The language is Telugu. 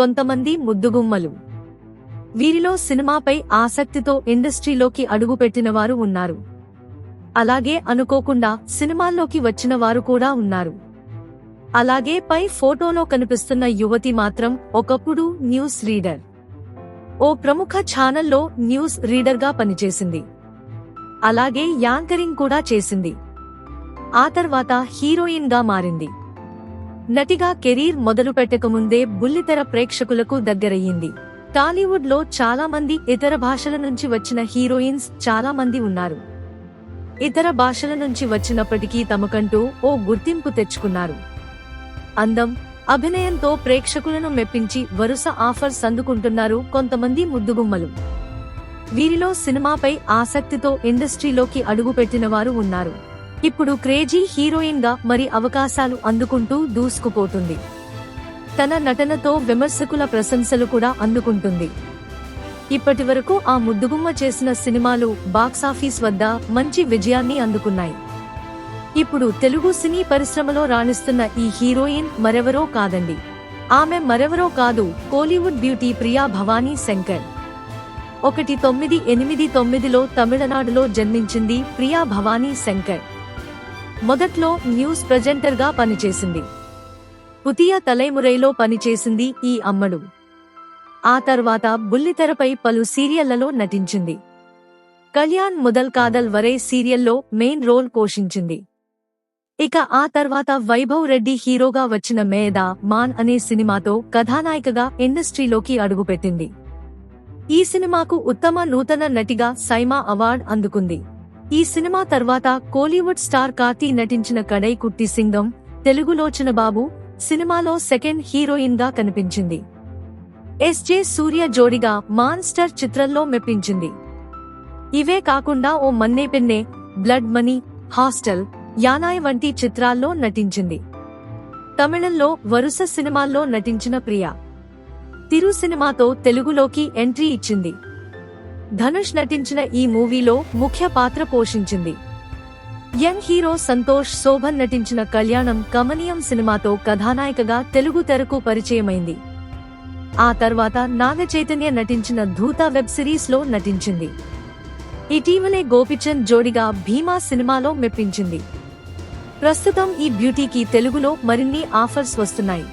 కొంతమంది ముద్దుగుమ్మలు. వీరిలో సినిమాపై ఆసక్తితో ఇండస్ట్రీలోకి అడుగుపెట్టిన వారు ఉన్నారు. అలాగే అనుకోకుండా సినిమాల్లోకి వచ్చిన వారు కూడా ఉన్నారు. అలాగే పై ఫోటోలో కనిపిస్తున్న యువతి మాత్రం ఒకప్పుడు న్యూస్ రీడర్. ఓ ప్రముఖ ఛానల్లో న్యూస్ రీడర్గా పనిచేసింది. అలాగే యాంకరింగ్ కూడా చేసింది. ఆ తర్వాత హీరోయిన్గా మారింది. నటిగా కెరీర్ మొదలుపెట్టకముందే బుల్లితెర ప్రేక్షకులకు దగ్గరయ్యింది. టాలీవుడ్లో చాలా మంది ఇతర భాషల నుంచి వచ్చిన హీరోయిన్స్ చాలా మంది ఉన్నారు. ఇతర భాషల నుంచి వచ్చినప్పటికీ తమకంటూ ఓ గుర్తింపు తెచ్చుకున్నారు. అందం అభినయంతో ప్రేక్షకులను మెప్పించి వరుస ఆఫర్స్ అందుకుంటున్నారు కొంతమంది ముద్దుగుమ్మలు. వీరిలో సినిమాపై ఆసక్తితో ఇండస్ట్రీలోకి అడుగుపెట్టిన వారు ఉన్నారు. ఇప్పుడు క్రేజీ హీరోయిన్గా మరి అవకాశాలు అందుకుంటూ దూసుకుపోతుంది. తన నటనతో విమర్శకుల ప్రశంసలు కూడా అందుకుంటుంది. ఇప్పటి వరకు ఆ ముద్దుగుమ్మ చేసిన సినిమాలు బాక్సాఫీస్ వద్ద మంచి విజయాన్ని అందుకున్నాయి. ఇప్పుడు తెలుగు సినీ పరిశ్రమలో రాణిస్తున్న ఈ హీరోయిన్ మరెవరో కాదండి. ఆమె మరెవరో కాదు కోలీవుడ్ బ్యూటీ ప్రియా భవానీ శంకర్. ఒకటి తొమ్మిది ఎనిమిది తొమ్మిదిలో తమిళనాడులో జన్మించింది ప్రియా భవానీ శంకర్. మొదట్లో న్యూస్ ప్రెజెంటర్గా పనిచేసింది. పుతియ తలైమురైలో పనిచేసింది ఈ అమ్మడు. ఆ తర్వాత బుల్లితెరపై పలు సీరియళ్ళలో నటించింది. కళ్యాణ్ ముదల్ కాదల్ వరే సీరియల్లో మెయిన్ రోల్ పోషించింది. ఇక ఆ తర్వాత వైభవ్ రెడ్డి హీరోగా వచ్చిన మేధా మాన్ అనే సినిమాతో కథానాయికగా ఇండస్ట్రీలోకి అడుగుపెట్టింది. ఈ సినిమాకు ఉత్తమ నూతన నటిగా సైమా అవార్డ్ అందుకుంది. ఈ సినిమా తర్వాత కోలీవుడ్ స్టార్ కార్తీ నటించిన కడై కుట్టి సింగం తెలుగులోచన బాబు సినిమాలో సెకండ్ హీరోయిన్గా కనిపించింది. ఎస్జే సూర్య జోడిగా మాన్స్టర్ చిత్రంలో మెప్పించింది. ఇవే కాకుండా O Manne Penne blood money hostel Yaanai వంటి చిత్రాల్లో నటించింది. తమిళంలో వరుస సినిమాల్లో నటించిన ప్రియా. తిరు సినిమాతో తెలుగులోకి ఎంట్రీ ఇచ్చింది. ధనుష్ నటించిన ఈ మూవీలో ముఖ్య పాత్ర పోషించింది. యంగ్ హీరో సంతోష్ శోభన్ నటించిన కళ్యాణం కమనీయం సినిమాతో కథానాయికగా తెలుగు తెరకు పరిచయమైంది. ఆ తర్వాత నాగ చైతన్య నటించిన ధూత వెబ్ సిరీస్లో నటించింది. ఇటీవలే గోపిచంద్ జోడిగా భీమా సినిమాలో మెప్పించింది. ప్రస్తుతం ఈ బ్యూటీకి తెలుగులో మరిన్ని ఆఫర్స్ వస్తున్నాయి.